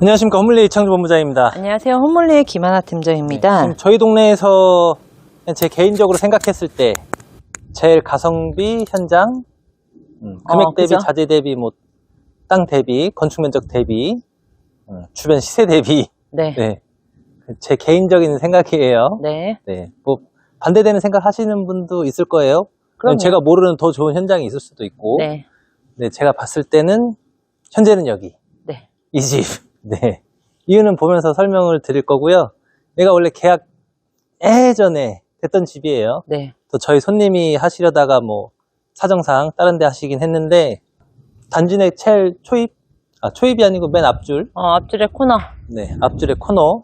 안녕하십니까 홈블리 창조 본부장입니다. 안녕하세요. 홈몰리의 김하나 팀장입니다. 지금 저희 동네에서 제 개인적으로 생각했을 때 제일 가성비 현장 음, 금액 어, 대비? 자재 대비 뭐 땅 대비 건축 면적 대비 음, 주변 시세 대비 네. 네. 네. 제 개인적인 생각이에요. 네. 네. 뭐 반대되는 생각 하시는 분도 있을 거예요. 그럼요. 제가 모르는 더 좋은 현장이 있을 수도 있고 네. 네, 제가 봤을 때는 현재는 여기 네. 이 집. 네. 이유는 보면서 설명을 드릴 거고요. 얘가 원래 계약 예전에 됐던 집이에요. 네. 또 저희 손님이 하시려다가 뭐 사정상 다른 데 하시긴 했는데 단지 내 첼 초입 아 초입이 아니고 맨 앞줄 어, 앞줄의 코너. 네 앞줄의 코너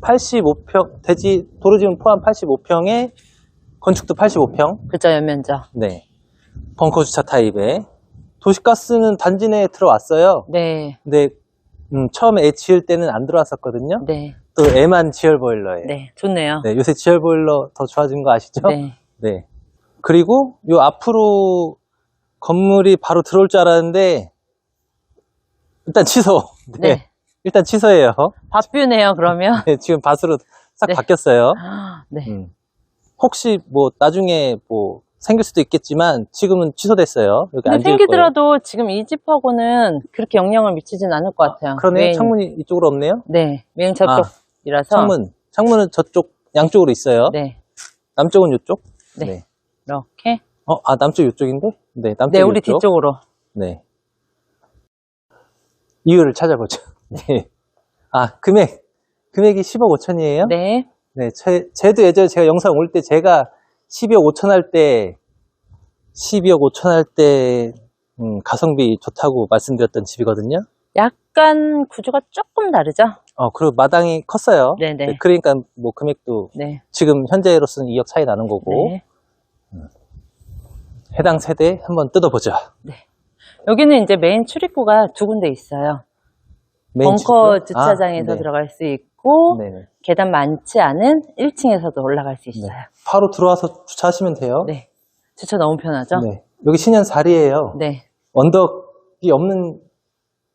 85평 대지 도로 지금 포함 85평에 건축도 85평 그죠, 연면적. 네 벙커 주차 타입에 도시가스는 단지 내에 들어왔어요. 네. 근데 음, 처음에 애 지을 때는 안 들어왔었거든요. 네. 또 애만 지열 보일러예요. 네. 좋네요. 네, 요새 지열 보일러 더 좋아진 거 아시죠? 네. 네. 그리고 요 앞으로 건물이 바로 들어올 줄 알았는데 일단 취소. 네. 네. 일단 취소예요. 밥뷰네요, 그러면. 네, 지금 밭으로 싹 네. 바뀌었어요. 네. 음. 혹시 뭐 나중에 뭐 생길 수도 있겠지만 지금은 취소됐어요. 여기 근데. 생기더라도 지금 이 집하고는 그렇게 영향을 미치진 않을 것 같아요. 그러네. 메인- 창문이 이쪽으로 없네요. 네. 메인 저쪽이라서. 창문. 창문은 저쪽 양쪽으로 있어요. 네. 남쪽은 이쪽. 네. 이렇게. 어, 아 남쪽 이쪽인데? 네, 남쪽 네, 우리 이쪽. 뒤쪽으로. 네. 이유를 찾아보죠. 네. 아, 금액. 금액이 10억 5천이에요? 네. 네. 제, 쟤도 예전에 제가 영상 올 때 제가 12억 5천 할 때, 12억 5천 할 때, 음, 가성비 좋다고 말씀드렸던 집이거든요. 약간 구조가 조금 다르죠? 어, 그리고 마당이 컸어요. 네네. 그러니까 뭐 금액도 네. 지금 현재로서는 2억 차이 나는 거고, 네. 해당 세대 한번 뜯어보죠. 여기는 이제 메인 출입구가 두 군데 있어요. 메인 벙커 집이요? 주차장에서 아, 네. 들어갈 수 있고 네네. 계단 많지 않은 1층에서도 올라갈 수 있어요. 바로 들어와서 주차하시면 돼요. 네. 주차 너무 편하죠? 네. 여기 신현살이에요. 네. 언덕이 없는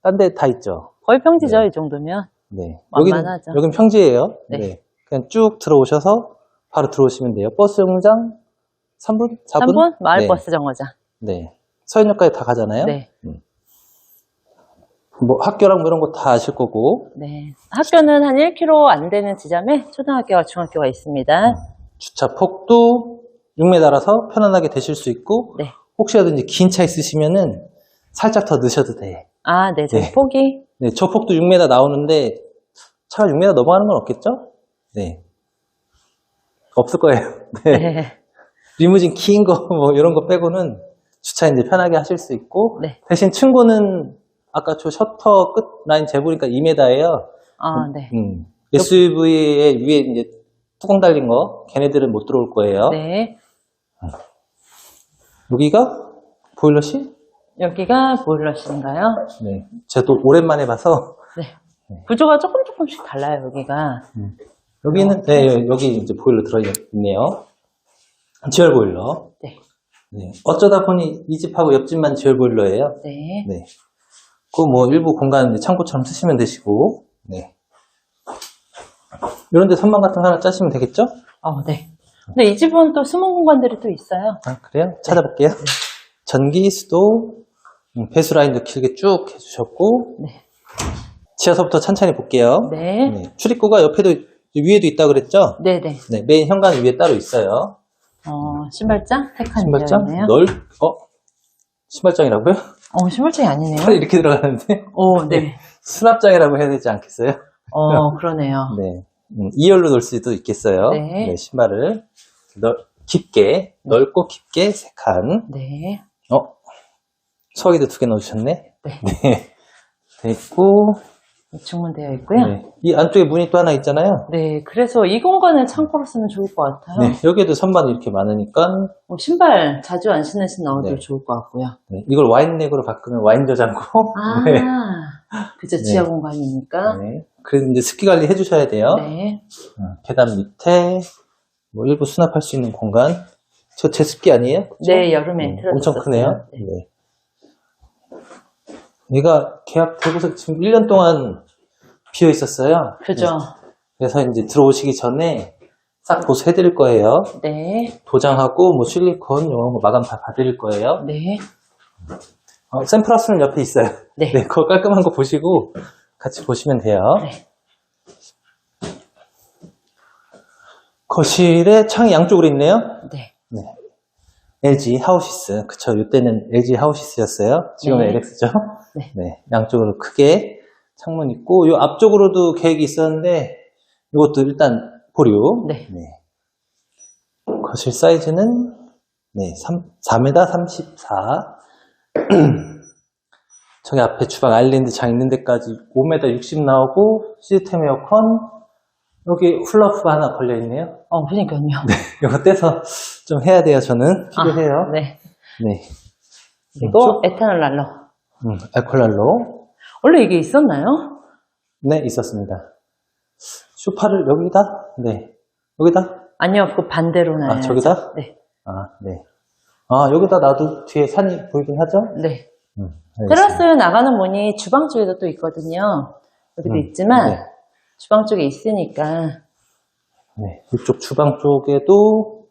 딴 데 다 있죠. 거의 평지죠, 네. 이 정도면. 네. 여기는, 완만하죠. 여긴 평지예요. 네. 네. 그냥 쭉 들어오셔서 바로 들어오시면 돼요. 버스 정류장 3분? 4분? 3분? 마을버스 네. 정거장. 네. 서현역까지 다 가잖아요. 네. 뭐 학교랑 뭐 이런 거 다 아실 거고 네. 학교는 한 1km 안 되는 지점에 초등학교와 중학교가 있습니다. 주차 폭도 6m라서 편안하게 되실 수 있고 네. 혹시라도 이제 긴차 있으시면은 살짝 더 넣으셔도 돼. 아, 네. 저 네. 폭이. 네, 저 폭도 6m 나오는데 차가 6m 넘어가는 건 없겠죠? 네. 없을 거예요. 네. 네. 리무진 긴 거 뭐 이런 거 빼고는 주차 이제 편하게 하실 수 있고 네. 대신 층고는 아까 저 셔터 끝 라인 재보니까 2m예요. 아, 네. 음. SUV에 위에 이제 뚜껑 달린 거 걔네들은 못 들어올 거예요. 네. 여기가 보일러실? 여기가 보일러실인가요? 네. 제가 또 오랜만에 봐서 네. 구조가 조금 조금씩 달라요, 여기가. 여기는 네 여기 이제 보일러 들어 있네요. 지열 보일러. 네. 네. 어쩌다 보니 이 집하고 옆집만 지열 보일러예요. 네. 네. 그 뭐 일부 공간 창고처럼 쓰시면 되시고. 네. 이런 데 선반 같은 거 하나 짜시면 되겠죠? 어, 네. 근데 이 집은 또 숨은 공간들이 또 있어요. 아, 그래요? 찾아볼게요. 전기, 수도, 음, 배수 라인도 길게 쭉 해주셨고. 네. 지하서부터 천천히 볼게요. 네. 네. 출입구가 옆에도 위에도 있다 그랬죠? 네, 네. 네, 메인 현관 위에 따로 있어요. 어, 신발장? 세 칸이 신발장? 넓, 어? 신발장이라고요? 어, 신발장이 아니네요. 팔이 이렇게 들어가는데? 오, 네. 수납장이라고 해야 되지 않겠어요? 어, 그러네요. 네. 음, 2열로 놓을 수도 있겠어요. 네. 신발을 넓, 깊게, 넓고 깊게 세 칸. 네. 어? 소화기도 두 개 넣어주셨네? 네. 네. 됐고, 주문되어 있고요. 네. 네. 이 안쪽에 문이 또 하나 있잖아요. 그래서 이 공간을 창고로 쓰면 좋을 것 같아요. 네. 여기에도 선반이 이렇게 많으니까, 뭐 신발 자주 안 신으신 어들 네. 좋을 것 같고요. 네. 이걸 와인렉으로 바꾸면 와인 저장고. 아, 네. 그죠. 네. 지하 공간이니까. 네. 그래서 이제 습기 관리 해주셔야 돼요. 네. 어, 계단 밑에, 뭐 일부 수납할 수 있는 공간. 저 제 습기 아니에요? 그쵸? 네, 여름에 음. 엄청 크네요. 네. 네. 얘가 계약되고서 지금 1년 동안 비어 있었어요. 그죠? 그래서 이제 들어오시기 전에 싹 보수해드릴 거예요. 네. 도장하고 뭐 실리콘 이런 거 마감 다 받을 거예요. 네. 어, 샘플하우스는 옆에 있어요. 네. 네, 그거 깔끔한 거 보시고 같이 보시면 돼요. 네. 거실에 창이 양쪽으로 있네요. 네. LG 하우시스. 그쵸. 이때는 LG 하우시스였어요. 지금은 네. LX죠. 네. 양쪽으로 크게 창문 있고, 요 앞쪽으로도 계획이 있었는데, 이것도 일단 보류. 네. 거실 사이즈는, 네, 3, 4m 34. 저기 앞에 주방 아일랜드 장 있는 데까지 5m 60 나오고, 시스템 에어컨, 여기 훌라후프 하나 걸려 있네요. 어, 그러니까요. 이거 떼서 좀 해야 돼요, 저는. 필요해요. 아, 네. 네. 그리고 에탄올 난로. 음, 알콜랄로. 원래 이게 있었나요? 네, 있었습니다. 쇼파를 여기다? 네. 여기다? 아니요, 그 반대로 놔요. 아, 저기다? 네. 아, 네. 아, 여기다 놔도 뒤에 산이 보이긴 하죠? 네. 음, 테라스 나가는 문이 주방 쪽에도 또 있거든요. 여기도 음, 있지만 네. 주방 쪽에 있으니까 네. 이쪽 주방 쪽에도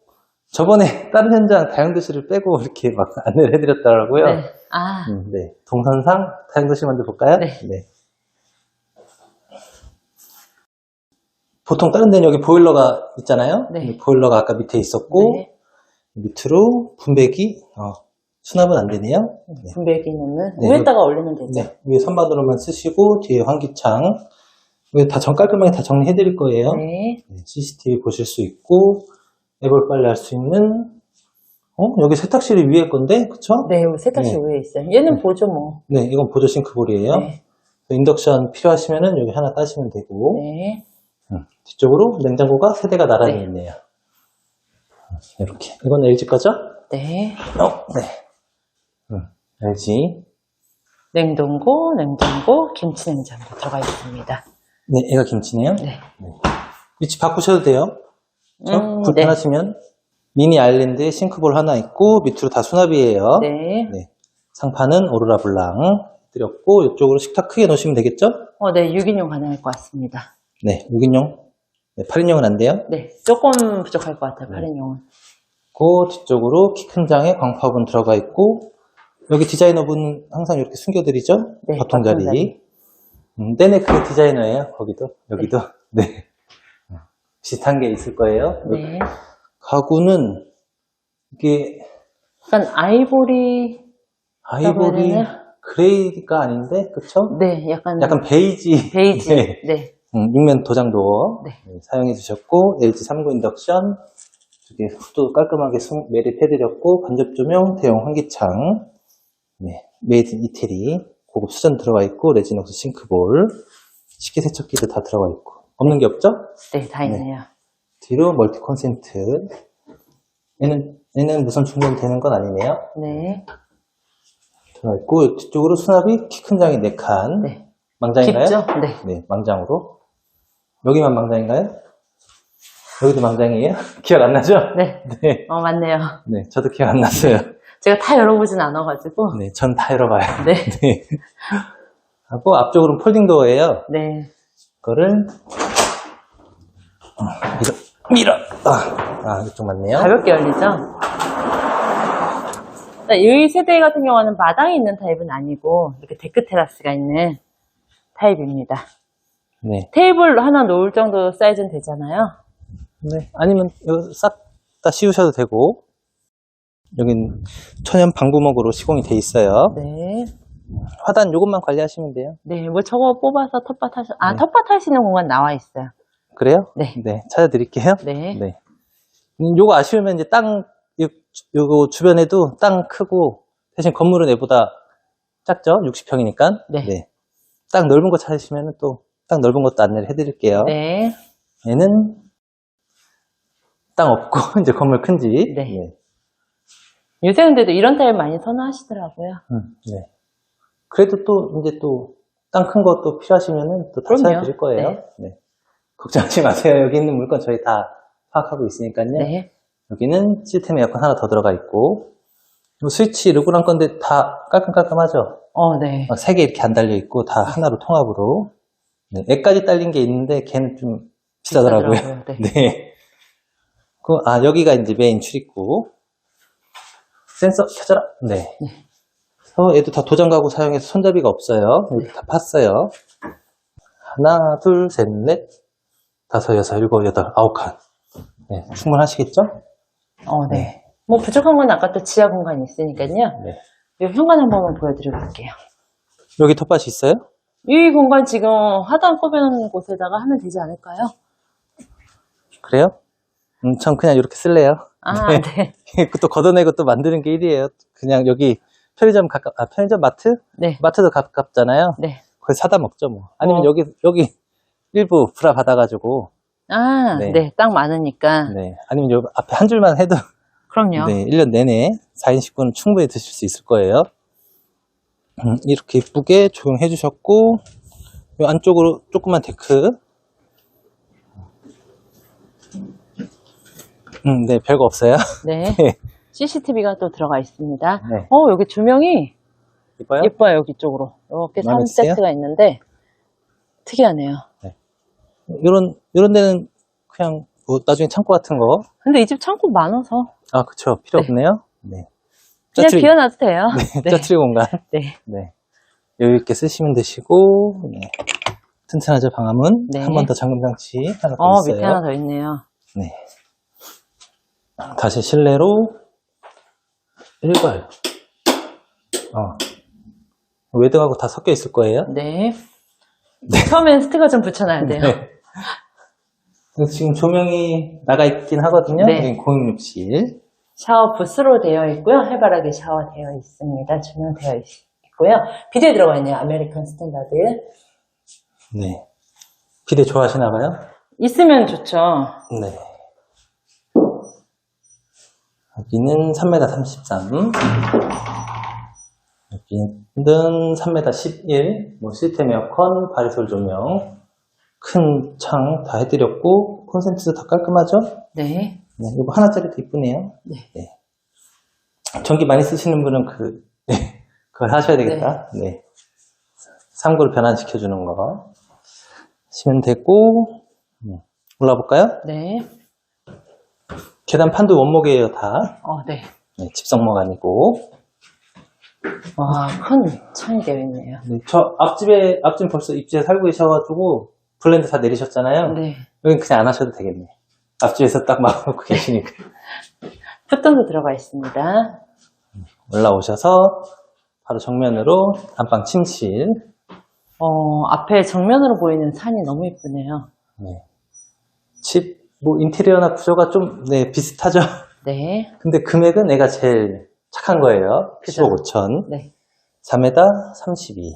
저번에 다른 현장 다용도실을 빼고 이렇게 막 안내를 해드렸더라고요. 네. 아, 음, 네. 동선상 다용도실 먼저 볼까요? 네. 보통 다른 데는 여기 보일러가 있잖아요. 네. 보일러가 아까 밑에 있었고, 네. 밑으로 분배기, 어, 수납은 안 되네요. 네. 분배기 놓는 네, 위에다가 올리면 되죠. 네, 위에 선반으로만 쓰시고 뒤에 환기창 다 정, 깔끔하게 다 정리해 드릴 거예요. 네. 네, CCTV 보실 수 있고 애벌 빨래 할 수 있는 어 여기 세탁실이 위에 건데 그쵸? 네, 여기 세탁실 네. 위에 있어요. 얘는 보죠 뭐. 네, 이건 보조 싱크볼이에요. 네. 인덕션 필요하시면은 여기 하나 따시면 되고 네. 음, 뒤쪽으로 냉장고가 세 대가 나란히 네. 있네요. 이렇게 이건 LG 거죠? 네. 어, 네. 음, LG 냉동고, 냉장고, 김치 냉장고 들어가 있습니다. 네, 얘가 김치네요. 네. 위치 바꾸셔도 돼요. 음, 불편하시면 미니 아일랜드에 싱크볼 하나 있고 밑으로 다 수납이에요. 네. 네. 상판은 오로라 블랑 드렸고 이쪽으로 식탁 크게 놓으시면 되겠죠? 어, 네, 6인용 가능할 것 같습니다. 네, 6인용. 네, 8인용은 안 돼요. 네, 조금 부족할 것 같아요, 네. 8인용은. 그 뒤쪽으로 키 큰 장에 광파분 들어가 있고 여기 디자이너분 항상 이렇게 숨겨드리죠? 네, 보통 자리. 보통자리. 음, 네네 그게 디자이너예요. 거기도 여기도. 네. 비슷한 게 있을 거예요. 네. 가구는 이게 약간 아이보리, 아이보리 그레이가 아닌데 그쵸? 네, 약간, 약간 베이지 베이지. 네. 네. 음, 육면 도장도 네. 네, 사용해 주셨고 LG 39 인덕션 이게 후도 깔끔하게 송- 매립해 드렸고 간접 조명 대형 환기창 네, 메이드 인 이태리 고급 수전 들어가 있고 레지녹스 싱크볼 식기세척기도 다 들어가 있고 없는 게 없죠? 네, 다 있네요. 뒤로 멀티 콘센트 얘는 얘는 무선 충전되는 건 아니네요 네. 들어가 있고 뒤쪽으로 수납이 키 큰 장이 4칸 네. 망장인가요? 깊죠? 네. 네, 망장으로. 여기만 망장인가요? 여기도 망장이에요? 기억 안 나죠? 네. 네. 어, 맞네요. 네, 저도 기억 안 났어요. 제가 다 열어보진 않아가지고. 네, 전 다 열어봐요. 네. 네. 하고 앞쪽으로는 폴딩 도어예요. 네. 이거를 어, 밀어, 밀어. 아, 아, 이쪽 맞네요. 가볍게 열리죠? 자, 이 세대 같은 경우는 마당이 있는 타입은 아니고, 이렇게 데크 테라스가 있는 타입입니다. 네, 테이블 하나 놓을 정도 사이즈는 되잖아요. 네. 아니면 이거 싹다 씌우셔도 되고. 여긴 천연 방부목으로 시공이 돼 있어요. 네. 화단 요것만 관리하시면 돼요. 네, 뭐 저거 뽑아서 텃밭 하시, 아, 네. 텃밭 하시는 공간 나와 있어요. 그래요? 네. 네, 찾아드릴게요. 네. 네. 음, 요거 아쉬우면 이제 땅, 요, 요거 주변에도 땅 크고, 대신 건물은 얘보다 작죠? 60평이니까. 네. 땅 넓은 거 찾으시면 또, 땅 넓은 것도 안내를 해드릴게요. 네. 얘는 땅 없고, 이제 건물 큰지. 네. 요새 근데도 이런 타입 많이 선호하시더라고요. 음, 네. 그래도 또, 이제 또, 땅 큰 것도 필요하시면은 또 다 그럼요. 찾아드릴 거예요. 네. 네. 걱정하지 마세요. 여기 있는 물건 저희 다 파악하고 있으니까요. 네. 여기는 시스템 에어컨 하나 더 들어가 있고 요 스위치 르그랑 건데 다 깔끔깔끔하죠? 어, 네. 세 개 이렇게 안 달려 있고 다 하나로 통합으로. 네, 애까지 딸린 게 있는데 걔는 좀 비싸더라고요. 비싸더라고요. 네. 네. 그, 아, 여기가 이제 메인 출입구. 센서 켜져라. 네. 그 래서 얘도 다 도장 가구 사용해서 손잡이가 없어요. 여기 다 팠어요. 하나, 둘, 셋, 넷, 다섯, 여섯, 일곱, 여덟, 아홉 칸. 네, 충분하시겠죠? 어, 네. 뭐 부족한 건 아까 또 지하 공간이 있으니까요. 네. 이 현관 한 번만 보여드리고 갈게요. 여기 텃밭이 있어요? 이 공간 지금 화단 꼽여놓는 곳에다가 하면 되지 않을까요? 그래요? 음, 전 그냥 이렇게 쓸래요. 아, 네. 네. 또 걷어내고 또 만드는 게 일이에요. 그냥 여기 편의점 가깝, 아, 편의점 마트? 네. 마트도 가깝잖아요. 네. 거기 사다 먹죠, 뭐. 아니면 어. 여기, 여기 일부 브라 받아가지고, 아, 네. 네. 딱 많으니까. 네. 아니면 여기 앞에 한 줄만 해도, 그럼요. 네. 1년 내내 4인 식구는 충분히 드실 수 있을 거예요. 음, 이렇게 예쁘게 조용해 주셨고, 요 안쪽으로 조그만 데크. 음, 네, 별거 없어요. 네. 네. CCTV가 또 들어가 있습니다. 네. 어, 여기 조명이 이뻐요? 예뻐요, 여기 쪽으로. 이렇게 마음에 드세요? 3세트가 있는데, 특이하네요. 요런, 요런 데는 그냥, 뭐 나중에 창고 같은 거. 근데 이 집 창고 많아서, 아, 그쵸. 필요 네. 없네요. 네. 그냥 짜투리- 비워놔도 돼요. 네, 짜투리 공간. 네. 네. 여유 있게 쓰시면 되시고, 네. 튼튼하죠, 방음은. 네. 한 번 더 잠금장치 하나 더 어, 있어요. 밑에 하나 더 있네요. 네. 다시 실내로 일괄. 어. 웨딩하고 다 섞여 있을 거예요. 네. 처음엔 스티커 좀 붙여놔야 돼요. 네. 그래서 지금 조명이 나가 있긴 하거든요. 네. 여기 공용욕실. 샤워 부스로 되어 있고요. 해바라기 샤워 되어 있습니다. 조명 되어 있- 있고요. 비데 들어가 있네요. 아메리칸 스탠다드. 네. 비대 좋아하시나 봐요? 있으면 좋죠. 네. 여기는 3m 33. 여기는 3m 11. 뭐 시스템 에어컨, 바리솔 조명, 큰 창 다 해드렸고, 콘센트도 다 깔끔하죠? 네. 네, 이거 하나짜리도 이쁘네요. 네. 전기 많이 쓰시는 분은 그, 네, 그걸 하셔야 되겠다. 네. 3구를 변환시켜주는 거. 하시면 되고, 음, 올라볼까요? 네. 계단 판도 원목이에요, 다. 어, 네. 네, 집성목 아니고. 와, 큰 창이 되어 있네요. 네, 저 앞집에, 앞집 벌써 입지에 살고 계셔가지고, 블렌드 다 내리셨잖아요. 네. 여긴 그냥 안 하셔도 되겠네. 앞집에서 딱 막아놓고 계시니까. 풋돈도 들어가 있습니다. 올라오셔서, 바로 정면으로 안방 침실. 어, 앞에 정면으로 보이는 산이 너무 예쁘네요. 네. 집, 뭐, 인테리어나 구조가 좀, 네, 비슷하죠? 네. 근데 금액은 내가 제일 착한 거예요. 그죠? 15억 5천. 네. 4m 32.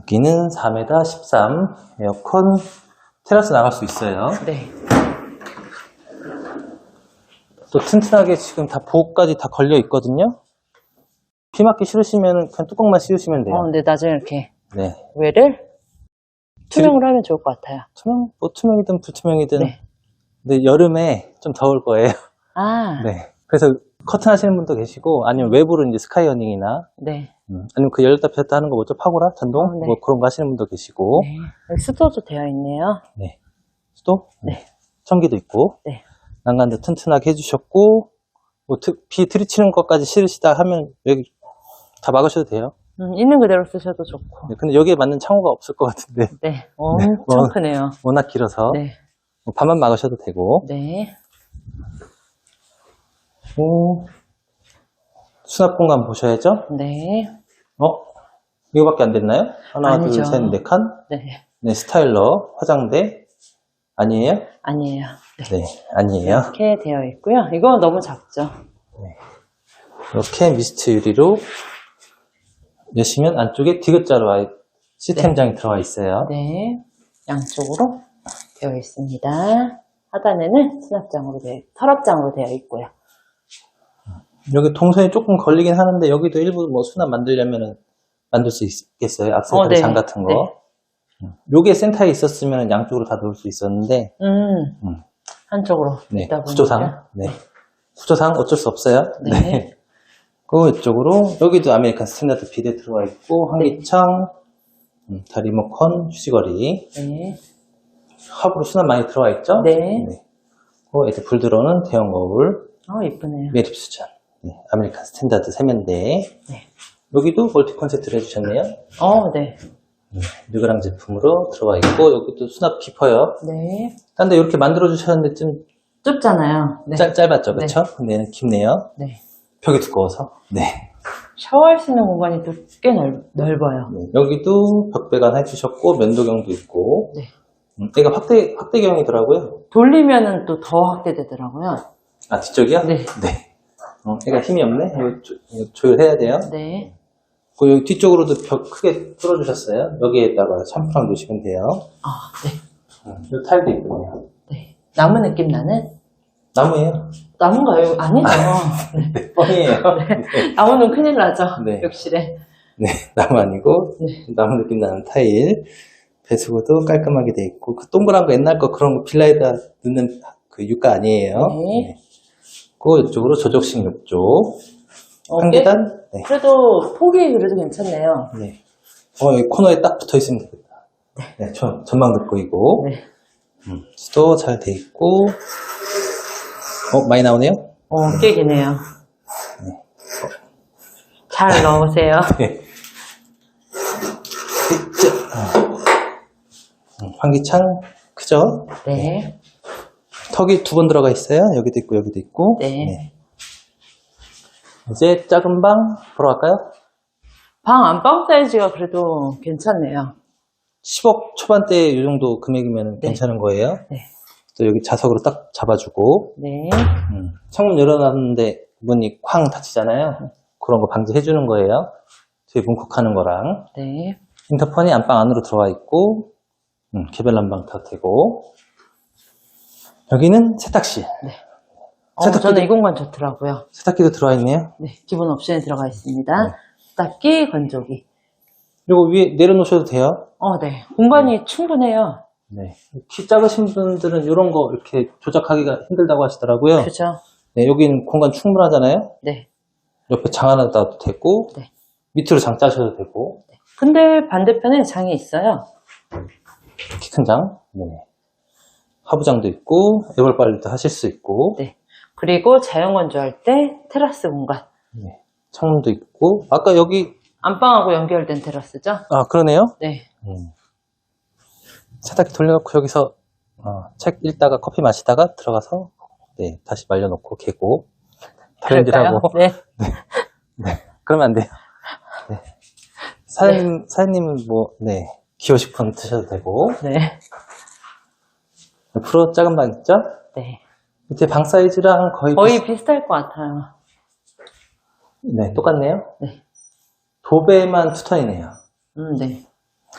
여기는 4m 13. 에어컨, 테라스 나갈 수 있어요. 네. 또 튼튼하게 지금 다 보호까지 다 걸려 있거든요. 비 맞기 싫으시면 그냥 뚜껑만 씌우시면 돼요. 어, 근데 나중에 이렇게 네. 외를 투명으로 하면 좋을 것 같아요. 투명, 뭐 투명이든 불투명이든. 네. 근데 여름에 좀 더울 거예요. 아, 네. 그래서 커튼 하시는 분도 계시고, 아니면 외부로 이제 스카이어닝이나, 네. 음, 아니면 그 열렸다 폈다 하는 거 뭐죠? 파고라? 전동? 어, 네. 뭐 그런 거 하시는 분도 계시고, 네. 여기 수도도 되어 있네요. 네. 수도? 네. 전기도 있고, 네. 난간도 튼튼하게 해주셨고, 뭐, 트- 비 들이치는 것까지 싫으시다 하면, 여기 다 막으셔도 돼요. 음, 있는 그대로 쓰셔도 좋고. 네, 근데 여기에 맞는 창호가 없을 것 같은데, 네. 엄청 뭐, 크네요. 워낙 길어서, 네. 뭐 반만 막으셔도 되고, 네. 오, 수납 공간 보셔야죠? 네. 어? 이거밖에 안 됐나요? 하나, 아니죠. 둘, 셋, 네 칸? 네. 네, 스타일러, 화장대. 아니에요? 아니에요. 네, 아니에요. 이렇게 되어 있고요. 이거 너무 작죠? 이렇게 미스트 유리로 여시면 안쪽에 디귿자로 시스템장이 들어가 있어요. 네. 양쪽으로 되어 있습니다. 하단에는 수납장으로 되어, 서랍장으로 되어 있고요. 여기 동선이 조금 걸리긴 하는데 여기도 일부 뭐 수납 만들려면 만들 수 있겠어요. 악세사리 어, 네. 장 같은 거. 네. 음. 요게 센터에 있었으면 양쪽으로 다 넣을 수 있었는데 음. 음. 한쪽으로 네. 구조상 네. 구조상 어쩔 수 없어요. 네. 그 이쪽으로 여기도 아메리칸 스탠다드 비대 들어가 있고 환기창, 음, 다 리모컨, 휴지거리, 네. 합으로 수납 많이 들어가 있죠? 네. 그 이제 불 들어오는 대형 거울, 어, 이쁘네요. 매립 수전, 네, 아메리칸 스탠다드 세면대. 네. 여기도 멀티 콘센트를 해주셨네요. 어, 네. 르그랑 제품으로 들어가 있고 여기도 수납 깊어요. 네. 딴데 이렇게 만들어 주셨는데 좀 좁잖아요. 네. 짧, 짧았죠, 네. 그렇죠? 근데 얘는 깊네요. 네. 벽이 두꺼워서. 네. 샤워할 수 있는 공간이 또꽤 넓, 넓어요. 네. 여기도 벽배관 해주셨고 면도경도 있고. 네. 음, 얘가 확대 확대경이더라고요. 돌리면은 또 더 확대되더라고요. 아 뒤쪽이요? 네. 네. 어, 얘가 힘이 없네. 이거 조, 이거 조율해야 돼요. 네. 그 여기 뒤쪽으로도 벽 크게 뚫어주셨어요. 여기에다가 샴푸랑 놓으시면 돼요. 아, 네. 음, 이 타일도 있거든요. 네. 나무 느낌 나는? 나무예요. 나무인가요? 아니죠. 네, 뻥이에요. 네. 나무는 큰일 나죠. 네. 욕실에. 네, 나무 아니고 네. 나무 느낌 나는 타일. 배수구도 깔끔하게 돼 있고 그 동그란 거 옛날 거 그런 거 빌라에다 넣는 그 유가 아니에요. 네. 그 이쪽으로 조적식 욕조 어, 한 꽤- 계단. 네. 그래도 폭이 그래도 괜찮네요. 네. 어, 여기 코너에 딱 붙어 있으면 되겠다. 네, 전, 전망 듣고 있고 네. 음, 수도 잘 돼 있고 어 많이 나오네요. 어, 꽤 기네요. 잘 넣으세요. 네. 자, 어. 음, 환기창 크죠? 네. 턱이 두 번 들어가 있어요. 여기도 있고 여기도 있고. 네. 이제 작은 방 보러 갈까요? 방 안방 사이즈가 그래도 괜찮네요. 10억 초반대 이 정도 금액이면 네. 괜찮은 거예요. 네. 또 여기 자석으로 딱 잡아주고 네. 음, 창문 열어놨는데 문이 쾅 닫히잖아요. 그런 거 방지해 주는 거예요. 뒤에 문콕하는 거랑 네. 인터폰이 안방 안으로 들어와 있고 음, 개별 난방 다 되고 여기는 세탁실. 어, 세탁기도- 저는 이 공간 좋더라고요. 세탁기도 들어와 있네요. 네. 기본 옵션에 들어가 있습니다. 네. 닦기, 건조기. 그리고 위에 내려놓으셔도 돼요. 어, 네. 공간이 충분해요. 네. 키 작으신 분들은 이런 거 이렇게 조작하기가 힘들다고 하시더라고요. 그죠? 네, 여기는 공간 충분하잖아요. 네. 옆에 장 하나 놔도 되고 네. 밑으로 장 짜셔도 되고 근데 반대편에 장이 있어요. 키 큰 장. 네. 하부장도 있고 애벌 빨래도 하실 수 있고 네. 그리고 자연 건조할 때 테라스 공간. 네. 창문도 있고 아까 여기 안방하고 연결된 테라스죠? 아 그러네요. 네. 음. 세탁기 돌려놓고 여기서 어, 책 읽다가 커피 마시다가 들어가서 네 다시 말려놓고 개고 다른 일? 하고 네. 그러면 안 돼요. 네. 사장님 사장님은 뭐 네 기호식 품 드셔도 되고 네. 옆으로 작은 방 있죠? 네. 밑에 방 사이즈랑 거의 거의 비슷 할 것 같아요. 네 똑같네요. 네. 도배만 투 턴이네요. 음, 네.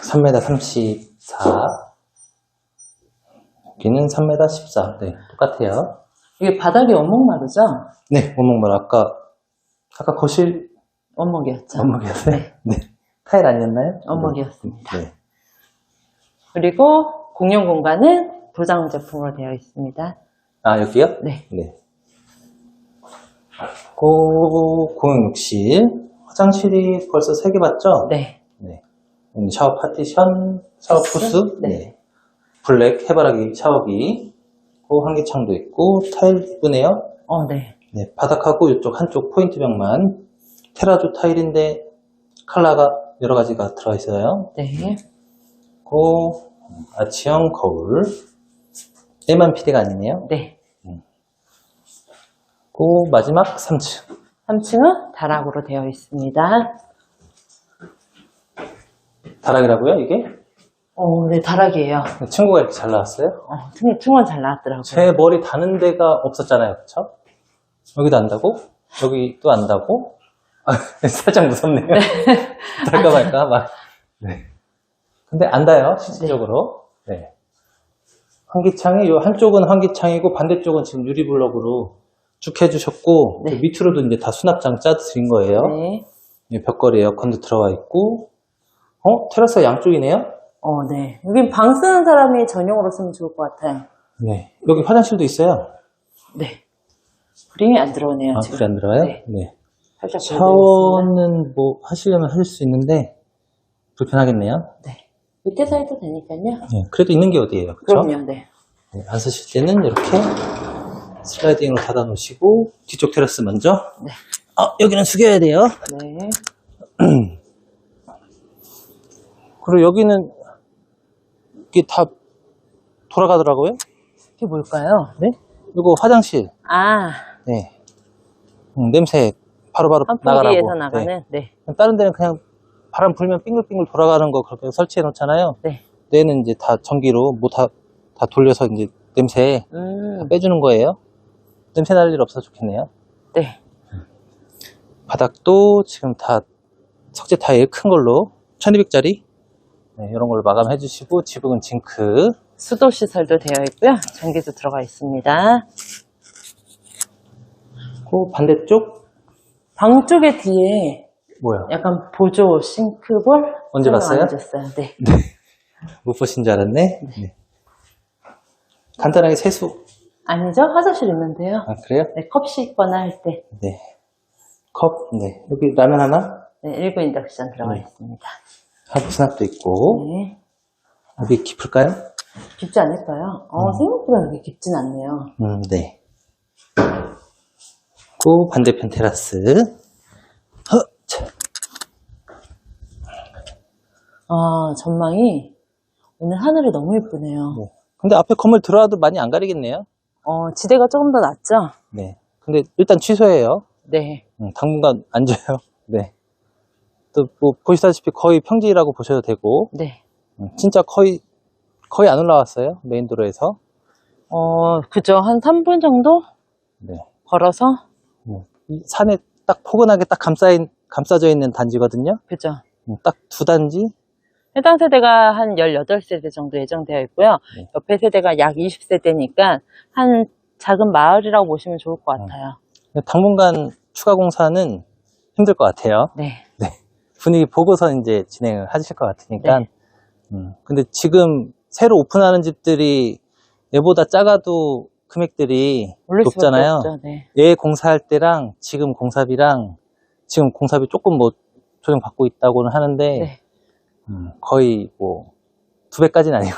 3m 34 여기는 3m 14 네, 똑같아요. 이게 바닥이 원목 마루죠? 네, 원목말 아까 아까 거실 원목이었죠. 원목이었어요? 네. 타일 아니었나요? 원목이었습니다. 네. 그리고 공용 공간은 도장 제품으로 되어 있습니다. 아, 여기요? 네. 네. 고, 공용욕실. 화장실이 벌써 3개 봤죠? 네. 네. 샤워 파티션, 샤워? 부스, 네. 네. 블랙 해바라기 샤워기, 고 환기창도 있고, 타일 이쁘네요. 어, 네. 네, 바닥하고 이쪽 한쪽 포인트 벽만 테라조 타일인데 컬러가 여러 가지가 들어 있어요. 네. 고 아치형 거울. 얘만 피대가 아니네요. 네. 고 마지막 3층. 3층은 다락으로 되어 있습니다. 다락이라고요, 이게? 어, 네, 다락이에요. 친구가 이렇게 잘 나왔어요? 어, 층, 층원 잘 나왔더라고요. 제 머리 다는 데가 없었잖아요, 그쵸? 여기도 안다고? 여기 또 안다고? 아, 살짝 무섭네요. 달까 말까, 막. 네. 근데 안다요, 실질적으로. 네. 환기창이, 요 한쪽은 환기창이고, 반대쪽은 지금 유리블럭으로 쭉 해주셨고, 네. 그 밑으로도 이제 다 수납장 짜드린 거예요. 네. 이 벽걸이 에어컨도 들어와 있고, 어? 테라스가 양쪽이네요? 어, 네. 여긴 방 쓰는 사람이 전용으로 쓰면 좋을 것 같아요. 네. 여기 화장실도 있어요. 네. 불이 안 들어오네요, 아, 지금. 불이 안 들어와요? 네. 네. 살짝. 샤워는 뭐 하시려면 하실 수 있는데 불편하겠네요. 네. 밑에서 해도 되니까요. 네, 그래도 있는 게 어디예요? 그렇죠? 그럼요, 네. 네, 안 쓰실 때는 이렇게 슬라이딩으로 닫아 놓으시고 뒤쪽 테라스 먼저 네. 아, 여기는 숙여야 돼요. 네. 그리고 여기는 이게 다 돌아가더라고요. 이게 뭘까요? 네? 이거 화장실. 아, 네. 음, 냄새 바로바로 나가라고. 나가는, 네. 네. 다른 데는 그냥 바람 불면 빙글빙글 돌아가는 거 그렇게 설치해 놓잖아요. 네. 얘는 이제 다 전기로 뭐 다, 다 돌려서 이제 냄새 음, 빼주는 거예요. 냄새 날 일 없어서 좋겠네요. 네. 바닥도 지금 다 석재 타일 큰 걸로 1200짜리 네, 이런 걸로 마감해 주시고 지붕은 징크 수도 시설도 되어 있고요. 전기도 들어가 있습니다. 그 반대쪽 방 쪽에 뒤에 뭐야 약간 보조 싱크볼 언제 봤어요? 졌어요 네. 못 보신 줄 알았네 네. 간단하게 세수 아니죠? 화장실 있는데요. 아 그래요? 네, 컵 씻거나 할 때 네. 컵, 네. 여기 라면 하나, 네, 1구 인덕션 들어가 네. 있습니다. 하부 수납도 있고, 네. 여기 깊을까요? 깊지 않을까요? 어, 생각보다 그렇게 깊진 않네요. 음, 네. 그 반대편 테라스. 허, 자, 아, 전망이 오늘 하늘이 너무 예쁘네요. 네. 근데 앞에 건물 들어와도 많이 안 가리겠네요. 어, 지대가 조금 더 낮죠? 네. 근데 일단 취소해요. 네. 음, 당분간 안 줘요. 네. 또, 뭐, 보시다시피 거의 평지라고 보셔도 되고, 네. 음, 진짜 거의, 거의 안 올라왔어요. 메인도로에서. 어, 그죠. 한 3분 정도 네. 걸어서? 뭐, 이 산에 딱 포근하게 딱 감싸인, 감싸져 있는 단지거든요. 그죠. 음, 딱두 단지? 해당 세대가 한 18세대 정도 예정되어 있고요. 네. 옆에 세대가 약 20세대니까 한 작은 마을이라고 보시면 좋을 것 같아요. 근데 당분간 추가 공사는 힘들 것 같아요. 네. 분위기 보고서 이제 진행을 하실 것 같으니까. 네. 음, 근데 지금 새로 오픈하는 집들이 얘보다 작아도 금액들이 높잖아요. 네. 얘 공사할 때랑 지금 공사비랑 지금 공사비 조금 뭐 조정받고 있다고는 하는데 네. 음, 거의 뭐 두 배까지는 아니고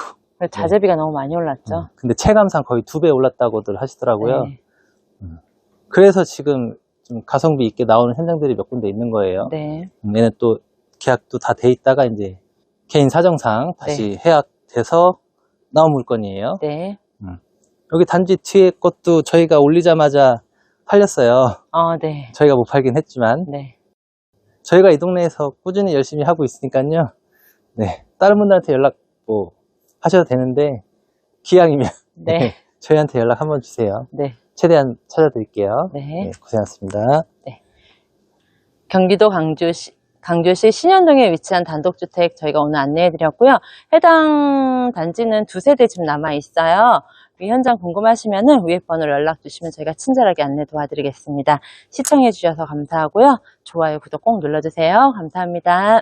자재비가 너무 많이 올랐죠. 음, 근데 체감상 거의 두 배 올랐다고들 하시더라고요. 네. 그래서 지금 좀 가성비 있게 나오는 현장들이 몇 군데 있는 거예요. 네. 음, 얘는 또 계약도 다 돼 있다가 이제 개인 사정상 다시 네. 해약돼서 나온 물건이에요. 네. 여기 단지 뒤에 것도 저희가 올리자마자 팔렸어요. 어, 네. 저희가 못 팔긴 했지만 네. 저희가 이 동네에서 꾸준히 열심히 하고 있으니까요. 네. 다른 분들한테 연락 뭐 하셔도 되는데 기왕이면 네. 저희한테 연락 한번 주세요. 네. 최대한 찾아드릴게요. 네. 네, 고생하셨습니다. 경기도 강주시, 강주시 신현동에 위치한 단독주택 저희가 오늘 안내해드렸고요. 해당 단지는 두세 대 집 남아 있어요. 이 현장 궁금하시면 위에 번호로 연락 주시면 저희가 친절하게 안내 도와드리겠습니다. 시청해주셔서 감사하고요. 좋아요, 구독 꼭 눌러주세요. 감사합니다.